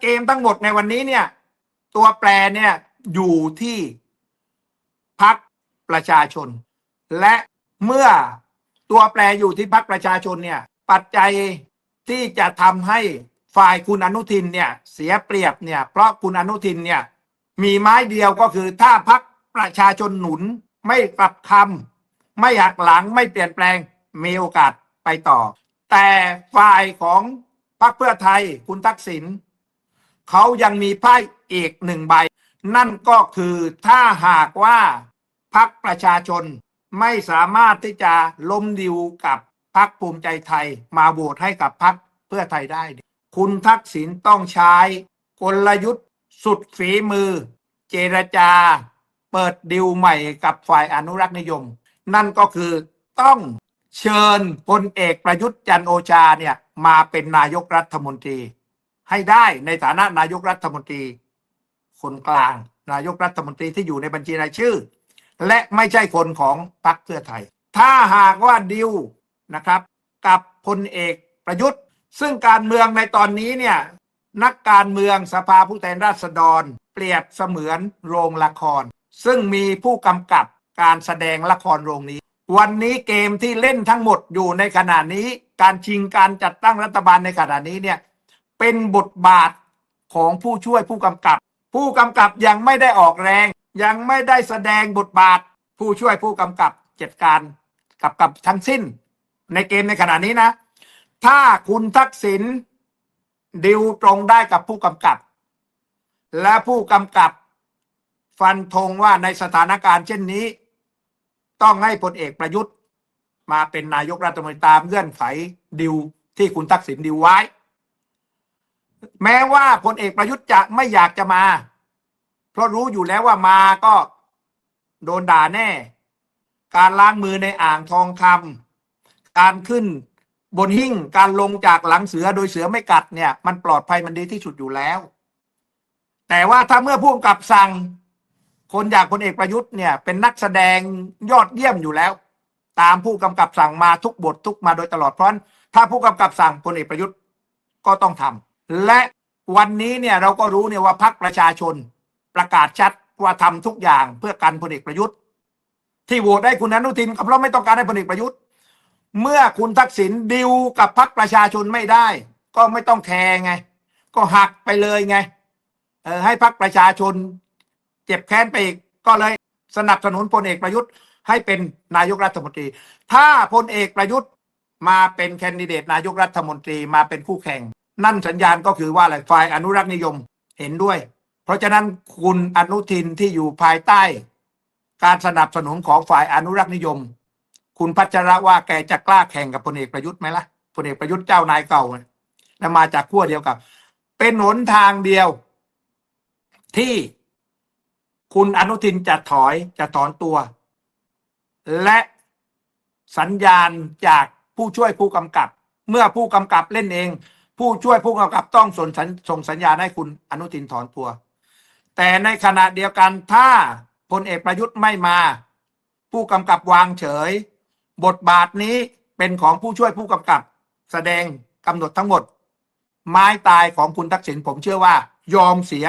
เกมทั้งหมดในวันนี้เนี่ย ตัวแปรเนี่ยอยู่ที่พักประชาชน และเมื่อตัวแปรอยู่ที่พักประชาชนเนี่ย ปัจจัยที่จะทำให้ฝ่ายคุณอนุทินเนี่ย เสียเปรียบเนี่ย เพราะคุณอนุทินเนี่ย มีไม้เดียวก็คือถ้าพักประชาชนหนุนไม่กลับคำไม่หักหลังไม่เปลี่ยนแปลงมีโอกาสไปต่อ แต่ฝ่ายของพรรคเพื่อไทยคุณทักษิณ เขายังมีไพ่อีกหนึ่งใบ นั่นก็คือถ้าหากว่าพรรคประชาชนไม่สามารถที่จะล้มดิวกับพรรคภูมิใจไทย มาโหวตให้กับพรรคเพื่อไทยได้ คุณทักษิณต้องใช้กลยุทธ์สุดฝีมือ เจรจา เปิดดิวใหม่กับฝ่ายอนุรักษ์นิยม นั่นก็คือต้องเชิญพลเอกประยุทธ์จันโอชาเนี่ยมาเป็นนายกรัฐมนตรี ให้ได้ในฐานะนายกรัฐมนตรี คนกลาง นายกรัฐมนตรีที่อยู่ในบัญชีรายชื่อ และไม่ใช่คนของพรรคเพื่อไทย ถ้าหากว่าดิวนะครับ กับพลเอกประยุทธ์ ซึ่งการเมืองในตอนนี้เนี่ยนักการเมืองสภาผู้แทนราษฎร เปรียบเสมือนโรงละคร ซึ่งมีผู้กำกับการแสดงละครโรงนี้ วันนี้เกมที่เล่นทั้งหมดอยู่ในขณะนี้ การชิงการจัดตั้งรัฐบาลในขณะนี้เนี่ย เป็นบทบาทของผู้ช่วยผู้กำกับ ผู้กำกับยังไม่ได้ออกแรง ยังไม่ได้แสดงบทบาท ผู้ช่วยผู้กำกับจัดการกับกับทั้งสิ้น ในเกมในขณะนี้นะ ถ้าคุณทักษิณดิวตรงได้กับผู้กำกับ และผู้กำกับ ฟันธงว่าในสถานการณ์เช่นนี้ ต้องให้พลเอกประยุทธ์ มาเป็นนายกรัฐมนตรีตามเงื่อนไขดิวที่คุณทักษิณดิวไว้ แม้ว่าพลเอกประยุทธ์จะไม่อยากจะมา เพราะรู้อยู่แล้วว่ามาก็โดนด่าแน่ การล้างมือในอ่างทองคำการขึ้นบนหิ้งการลงจากหลังเสือโดยเสือไม่กัดเนี่ย มันปลอดภัยมันดีที่สุดอยู่แล้ว แต่ว่าถ้าเมื่อผู้กำกับสั่ง คนอย่างพลเอกประยุทธ์เนี่ย เป็นนักแสดงยอดเยี่ยมอยู่แล้ว ตามผู้กำกับสั่งมาทุกบททุกมาโดยตลอดเพราะถ้าผู้กำกับสั่งพลเอกประยุทธ์ก็ต้องทำ และวันนี้เนี่ยเราก็รู้เนี่ยว่าพรรคประชาชนประกาศชัดว่าทำทุกอย่างเพื่อกันพลเอกประยุทธ์ ที่โหวตให้คุณอนุทินก็เพราะไม่ต้องการให้พลเอกประยุทธ์ เมื่อคุณทักษิณดิวกับพรรคประชาชนไม่ได้ ก็ไม่ต้องแทงไง ก็หักไปเลยไงเออให้พรรคประชาชน เจ็บแค้นไปอีกก็เลยสนับสนุนพลเอกประยุทธ์ ให้เป็นนายกรัฐมนตรี ถ้าพลเอกประยุทธ์มาเป็นแคนดิเดตนายกรัฐมนตรีมาเป็นคู่แข่ง นั่นสัญญาณก็คือว่าอะไรฝ่ายอนุรักษ์นิยมเห็นด้วย เพราะฉะนั้นคุณอนุทินที่อยู่ภายใต้ การสนับสนุนของฝ่ายอนุรักษ์นิยม คุณพัชระว่าแกจะกล้าแข่งกับพลเอกประยุทธ์ไหมล่ะพลเอกประยุทธ์เจ้านายเก่าและมาจากขั้วเดียวกับ เป็นหนทางเดียว ที่คุณอนุทินจะถอยจะถอนตัว และสัญญาณจากผู้ช่วยผู้กำกับ เมื่อผู้กำกับเล่นเอง ผู้ช่วยผู้กำกับต้องส่งสัญส่งสัญญาณให้คุณอนุทินถอนตัว แต่ในขณะเดียวกันถ้าพลเอกประยุทธ์ไม่มา ผู้กำกับวางเฉย บทบาทนี้เป็นของผู้ช่วยผู้กำกับ แสดงกำหนดทั้งหมด ไม้ตายของคุณทักษิณผมเชื่อว่า ยอมเสีย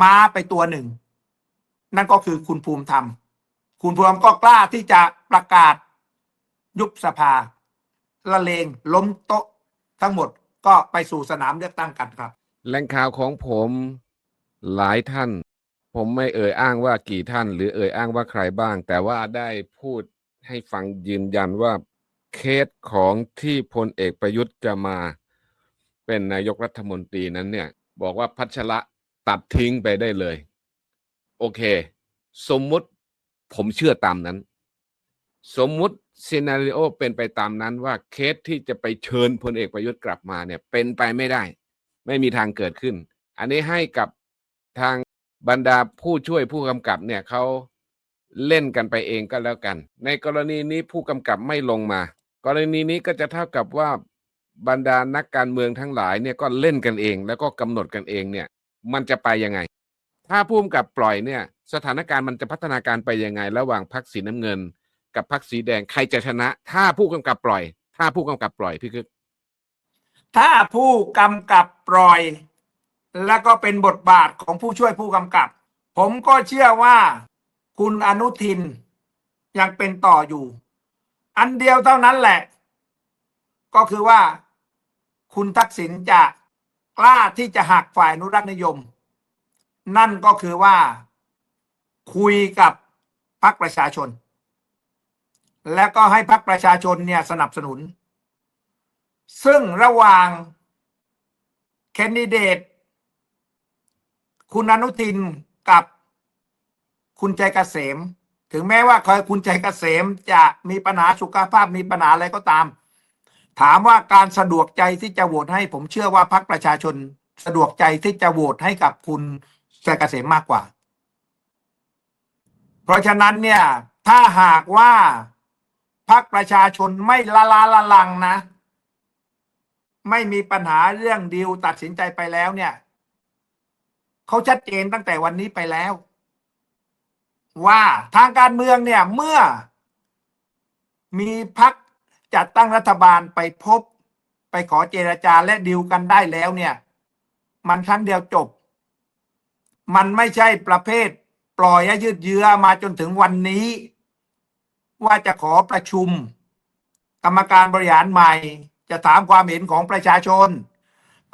ม้าไปตัวหนึ่ง นั่นก็คือคุณภูมิธรรม คุณภูมิธรรมก็กล้าที่จะประกาศยุบสภาละเลงล้มโต๊ะทั้งหมด ก็ไปสู่สนามเลือกตั้งกันครับ แหล่งข่าวของผมหลายท่าน ผมไม่เอ่ยอ้างว่ากี่ท่าน หรือเอ่ยอ้างว่าใครบ้าง แต่ว่าได้พูดให้ฟังยืนยันว่าเคสของที่พลเอกประยุทธ์จะมา เป็นนายกรัฐมนตรีนั้นเนี่ย บอกว่าพัชระตัดทิ้งไปได้เลย โอเค สมมุติผมเชื่อตามนั้น สมมุติ ซีนารีโอเป็นไปตามนั้นว่าเคสที่จะไปเชิญพลเอกประยุทธ์กลับมาเนี่ยเป็นไปไม่ได้ ไม่มีทางเกิดขึ้น อันนี้ให้กับทางบรรดาผู้ช่วยผู้กำกับเนี่ยเขาเล่นกันไปเองก็แล้วกัน ในกรณีนี้ผู้กำกับไม่ลงมา กรณีนี้ก็จะเท่ากับว่าบรรดานักการเมืองทั้งหลายเนี่ยก็เล่นกันเอง แล้วก็กำหนดกันเองเนี่ย มันจะไปยังไง ถ้าผู้กำกับปล่อยเนี่ย สถานการณ์มันจะพัฒนาการไปยังไง ระหว่างพรรคสีน้ำเงิน กับพรรคสีแดงใครจะชนะ ถ้าผู้กำกับปล่อย ถ้าผู้กำกับปล่อยพี่คือถ้าผู้กำกับปล่อย และก็เป็นบทบาทของผู้ช่วยผู้กำกับ ผมก็เชื่อว่าคุณอนุทินยังเป็นต่ออยู่ อันเดียวเท่านั้นแหละ ก็คือว่า คุณทักษิณจะกล้าที่จะหักฝ่ายนุรักษนิยม นั่นก็คือว่า คุยกับพรรคประชาชน แล้วก็ให้พรรคประชาชนเนี่ยสนับสนุน ซึ่งระหว่างแคนดิเดต คุณอนุทินกับคุณใจเกษม ถึงแม้ว่าเคยคุณใจเกษมจะมีปัญหาสุขภาพมีปัญหาอะไรก็ตาม ถามว่าการสะดวกใจที่จะโหวตให้ผมเชื่อว่าพรรคประชาชนสะดวกใจที่จะโหวตให้กับคุณใจเกษมมากกว่า เพราะฉะนั้นเนี่ยถ้าหากว่า พรรคประชาชนไม่ละลาละลังนะ ไม่มีปัญหาเรื่องดีลตัดสินใจไปแล้วเนี่ยเขาชัดเจนตั้งแต่วันนี้ไปแล้ว ว่าทางการเมืองเนี่ยเมื่อ มีพักจัดตั้งรัฐบาลไปพบไปขอเจรจาและดีลกันได้แล้วเนี่ย มันครั้งเดียวจบ มันไม่ใช่ประเภท ปล่อยยืดเยื้อมาจนถึงวันนี้ ว่าจะขอประชุม กรรมการบริหารใหม่ จะถามความเห็นของประชาชน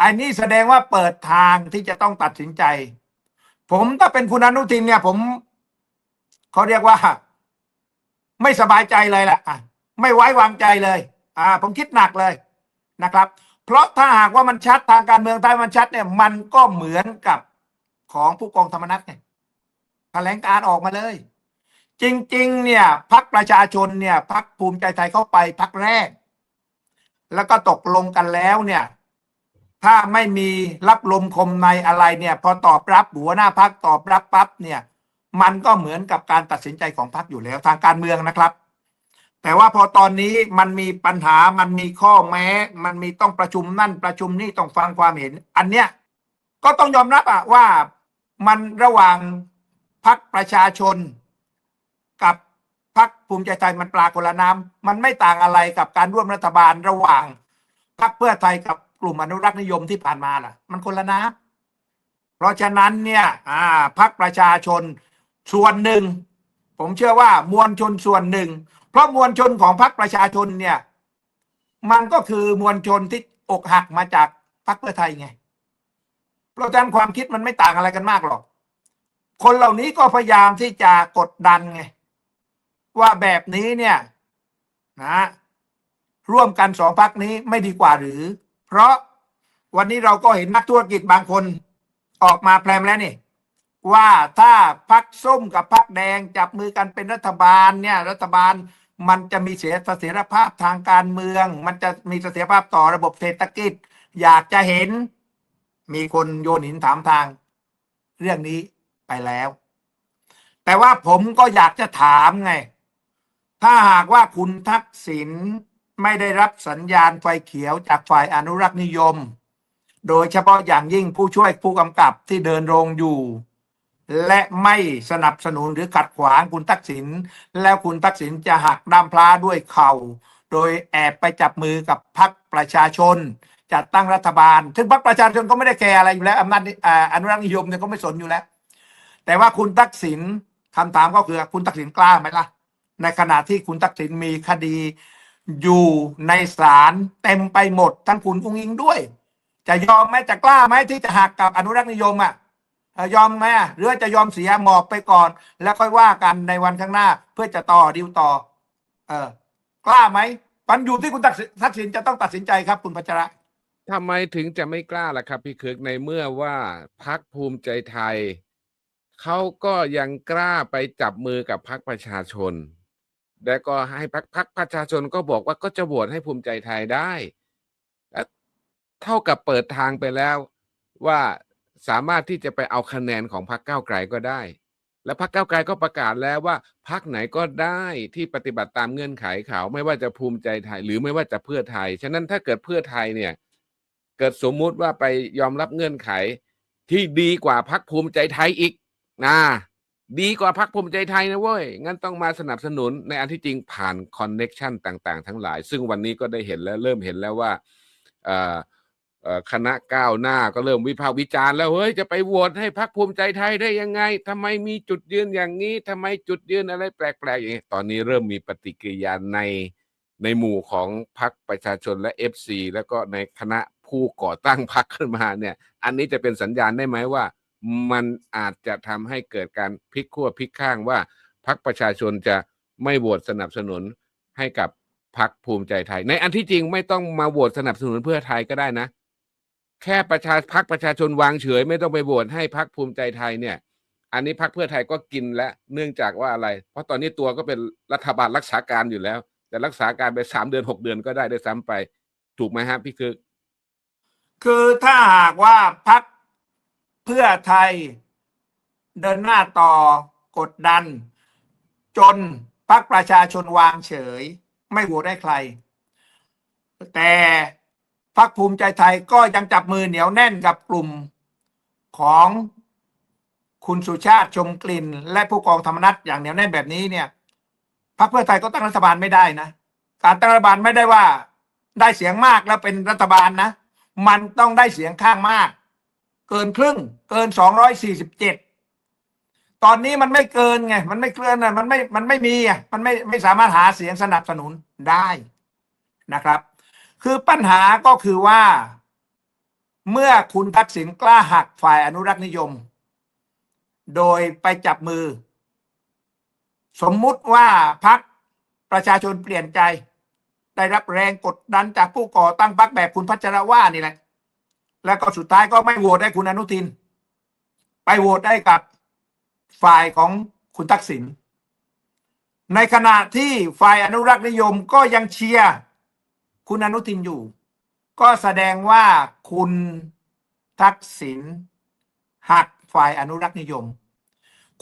อันนี้แสดงว่าเปิดทางที่จะต้องตัดสินใจ ผมถ้าเป็นคุณอนุทินเนี่ย ผมเขาเรียกว่า ไม่สบายใจเลยแหละอะไม่ไว้วางใจเลย อ่า ผมคิดหนักเลยนะครับ เพราะถ้าหากว่ามันชัดทางการเมืองไทยมันชัดเนี่ย มันก็เหมือนกับของผู้กองธรรมนัฐไงแถลงการออกมาเลย จริง ๆ เนี่ยพักประชาชนเนี่ยพักภูมิใจไทยเข้าไปพักแรก แล้วก็ตกลงกันแล้วเนี่ย ถ้าไม่มีรับลมคมในอะไรเนี่ย พอตอบรับหัวหน้าพักตอบรับปั๊บเนี่ย มันก็เหมือนกับการตัดสินใจของพักอยู่แล้วทางการเมืองนะครับ แต่ว่าพอตอนนี้มันมีปัญหามันมีข้อแม้ มันมีต้องประชุมนั่นประชุมนี่ต้องฟังความเห็น อันเนี้ยก็ต้องยอมรับอะว่ามันระหว่างพักประชาชน พักภูมิใจไทยมันปลาคนละน้ำมันไม่ต่างอะไรกับการร่วมรัฐบาลระหว่างพักเพื่อไทยกับกลุ่มอนุรักษ์นิยมที่ผ่านมาล่ะ มันคนละน้ำเพราะฉะนั้นเนี่ยอ่าพักประชาชนส่วนหนึ่ง ผมเชื่อว่ามวลชนส่วนหนึ่ง เพราะมวลชนของพรรคประชาชนเนี่ย มันก็คือมวลชนที่อกหักมาจากพรรคเพื่อไทยไงเพราะฉะนั้นความคิดมันไม่ต่างอะไรกันมากหรอก คนเหล่านี้ก็พยายามที่จะกดดันไง ว่าแบบนี้เนี่ยนะร่วมกันสองพักนี้ไม่ดีกว่าหรือ เพราะวันนี้เราก็เห็นนักธุรกิจบางคนออกมาแพรมแล้วนี่ว่าถ้าพักส้มกับพักแดงจับมือกันเป็นรัฐบาลเนี่ยรัฐบาลมันจะมีเสียเสถียรภาพทางการเมือง มันจะมีเสถียรภาพต่อระบบเศรษฐกิจ อยากจะเห็น มีคนโยนหินถามทาง เรื่องนี้ไปแล้ว แต่ว่าผมก็อยากจะถามไง ถ้าหากว่าคุณทักษิณไม่ได้รับสัญญาณไฟเขียวจากฝ่ายอนุรักษ์นิยม โดยเฉพาะอย่างยิ่งผู้ช่วยผู้กำกับที่เดินโรงอยู่ และไม่สนับสนุนหรือขัดขวางคุณทักษิณแล้วคุณทักษิณจะหักด้ามพลาด้วยเข่า โดยแอบไปจับมือกับพรรคประชาชนจัดตั้งรัฐบาล ซึ่งพรรคประชาชนก็ไม่ได้แคร์อะไรอยู่แล้วอำนาจอ่าอนุรักษ์นิยมเนี่ยก็ไม่สนอยู่แล้ว แต่ว่าคุณทักษิณคำถามก็คือคุณทักษิณกล้าไหมล่ะ ในขณะที่คุณทักษิณมีคดีอยู่ในศาลเต็มไปหมดทั้งคุณอุ้งอิงด้วย จะยอมไหมจะกล้าไหมที่จะหักกับอนุรักษ์นิยมอะยอมไหมหรือจะยอมเสียหมอบไปก่อน แล้วค่อยว่ากันในวันข้างหน้า เพื่อจะต่อดิวต่อ เออกล้าไหมมันอยู่ที่คุณทักษิณจะต้องตัดสินใจครับคุณพัชระทำไมถึงจะไม่กล้าล่ะครับ พี่เคึกในเมื่อว่าพักภูมิใจไทยเขาก็ยังกล้าไปจับมือกับพักประชาชน และก็ให้พักพักประชาชนก็บอกว่าก็จะโหวตให้ภูมิใจไทยได้ เท่ากับเปิดทางไปแล้วว่าสามารถที่จะไปเอาคะแนนของพรรคก้าวไกลก็ได้ และพรรคก้าวไกลก็ประกาศแล้วว่าพรรคไหนก็ได้ที่ปฏิบัติตามเงื่อนไขเขาไม่ว่าจะภูมิใจไทย หรือไม่ว่าจะเพื่อไทย ฉะนั้นถ้าเกิดเพื่อไทยเนี่ยเกิดสมมุติว่าไปยอมรับเงื่อนไขที่ดีกว่าพรรคภูมิใจไทยอีกนะ ดีกว่าพรรคภูมิใจไทยนะเว้ย งั้นต้องมาสนับสนุนในอันที่จริงผ่านคอนเน็ชันต่างๆ ทั้งหลาย ซึ่งวันนี้ก็ได้เห็นแล้วเริ่มเห็นแล้วว่าคณะก้าวหน้าก็เริ่มวิพากษ์วิจารณ์แล้วเฮ้ยจะไปโหวตให้พรรคภูมิใจไทยได้ยังไงทำไมมีจุดยืนอย่างนี้ทำไมจุดยืนอะไรแปลกๆอย่างนี้ ตอนนี้เริ่มมีปฏิกิริยาในในหมู่ของพรรคประชาชนและ FC แล้วก็ในคณะผู้ก่อตั้งพรรคขึ้นมาเนี่ย อันนี้จะเป็นสัญญาณได้ไหมว่า มันอาจจะทำให้เกิดการพลิกขั้วพลิกข้างว่าพรรคประชาชนจะไม่โหวตสนับสนุนให้กับพรรคภูมิใจไทย ในอันที่จริงไม่ต้องมาโหวตสนับสนุนเพื่อไทยก็ได้นะ แค่ประชาพรรคประชาชนวางเฉย ไม่ต้องไปโหวตให้พรรคภูมิใจไทยเนี่ย อันนี้พรรคเพื่อไทยก็กินและเนื่องจากว่าอะไร เพราะตอนนี้ตัวก็เป็นรัฐบาลรักษาการอยู่แล้ว แต่รักษาการไปสามเดือนหกเดือนก็ได้ด้วยซ้ำไป ถูกไหมฮะพี่คือ คือถ้าหากว่าพัก เพื่อไทยเดินหน้าต่อกดดัน จนพักประชาชนวางเฉย ไม่โหวตให้ใคร แต่พักภูมิใจไทยก็ยังจับมือเหนียวแน่นกับกลุ่มของคุณสุชาติชมกลิ่น และผู้กองธรรมนัฐอย่างเหนียวแน่นแบบนี้เนี่ยพรรคเพื่อไทยก็ตั้งรัฐบาลไม่ได้นะการตั้งรัฐบาลไม่ได้ว่าได้เสียงมากแล้วเป็นรัฐบาลนะ มันต้องได้เสียงข้างมาก เกินครึ่ง เกินสองร้อยสี่สิบเจ็ดตอนนี้มันไม่เกินไง มันไม่เกินอะมันไม่มันไม่มีอะมันไม่ไม่สามารถหาเสียงสนับสนุนได้นะครับ คือปัญหาก็คือว่า เมื่อคุณทักษิณกล้าหักฝ่ายอนุรักษ์นิยม โดยไปจับมือ สมมุติว่าพักประชาชนเปลี่ยนใจ ได้รับแรงกดดันจากผู้ก่อตั้งพรรคแบบคุณพัชรว่านี่แหละ แล้วก็สุดท้ายก็ไม่โหวตให้คุณอนุทิน ไปโหวตให้กับฝ่ายของคุณทักษิณในขณะที่ฝ่ายอนุรักษ์นิยมก็ยังเชียร์คุณอนุทินอยู่ ก็แสดงว่าคุณทักษิณหักฝ่ายอนุรักษ์นิยม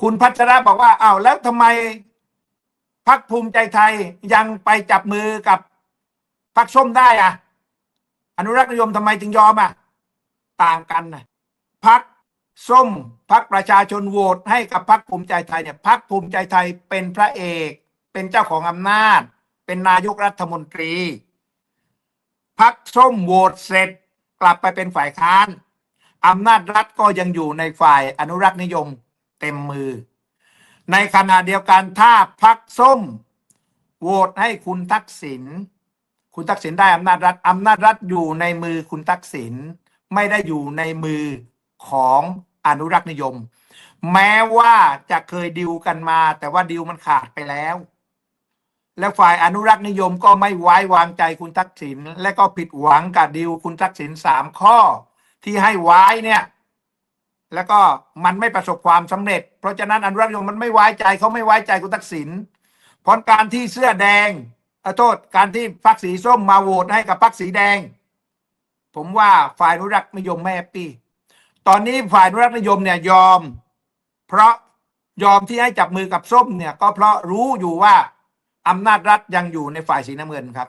คุณพัชระบอกว่าอ้าวแล้วทำไมพักภูมิใจไทยยังไปจับมือกับพักส้มได้อะอนุรักษ์นิยมทำไมจึงยอมอะ ต่างกันนะพักส้มพักประชาชนโหวตให้กับพักภูมิใจไทยเนี่ยพักภูมิใจไทยเป็นพระเอก เป็นเจ้าของอำนาจ เป็นนายกรัฐมนตรีพักส้มโหวตเสร็จกลับไปเป็นฝ่ายค้านอำนาจรัฐก็ยังอยู่ในฝ่ายอนุรักษ์นิยมเต็มมือ ในขณะเดียวกันถ้าพักส้มโหวตให้คุณทักษิณคุณทักษิณได้อำนาจรัฐอำนาจรัฐอยู่ในมือคุณทักษิณ ไม่ได้อยู่ในมือของอนุรักษ์นิยม แม้ว่าจะเคยดิวกันมา แต่ว่าดิวมันขาดไปแล้ว และฝ่ายอนุรักษ์นิยมก็ไม่ไว้วางใจคุณทักษิณและก็ผิดหวังกับดิวคุณทักษิณสามข้อที่ให้ไว้เนี่ย แล้วก็มันไม่ประสบความสำเร็จ เพราะฉะนั้นอนุรักษ์นิยมมันไม่ไว้ใจเขาไม่ไว้ใจคุณทักษิณเพราะการที่เสื้อแดงอโทษการที่พรรคสีส้มมาโหวตให้กับพรรคสีแดง ผมว่าฝ่ายอนุรักษ์นิยมไม่แฮปปี้ตอนนี้ฝ่ายอนุรักษ์นิยมเนี่ยยอม เพราะยอมที่ให้จับมือกับส้มเนี่ย ก็เพราะรู้อยู่ว่าอำนาจรัฐยังอยู่ในฝ่ายสีน้ำเงินครับ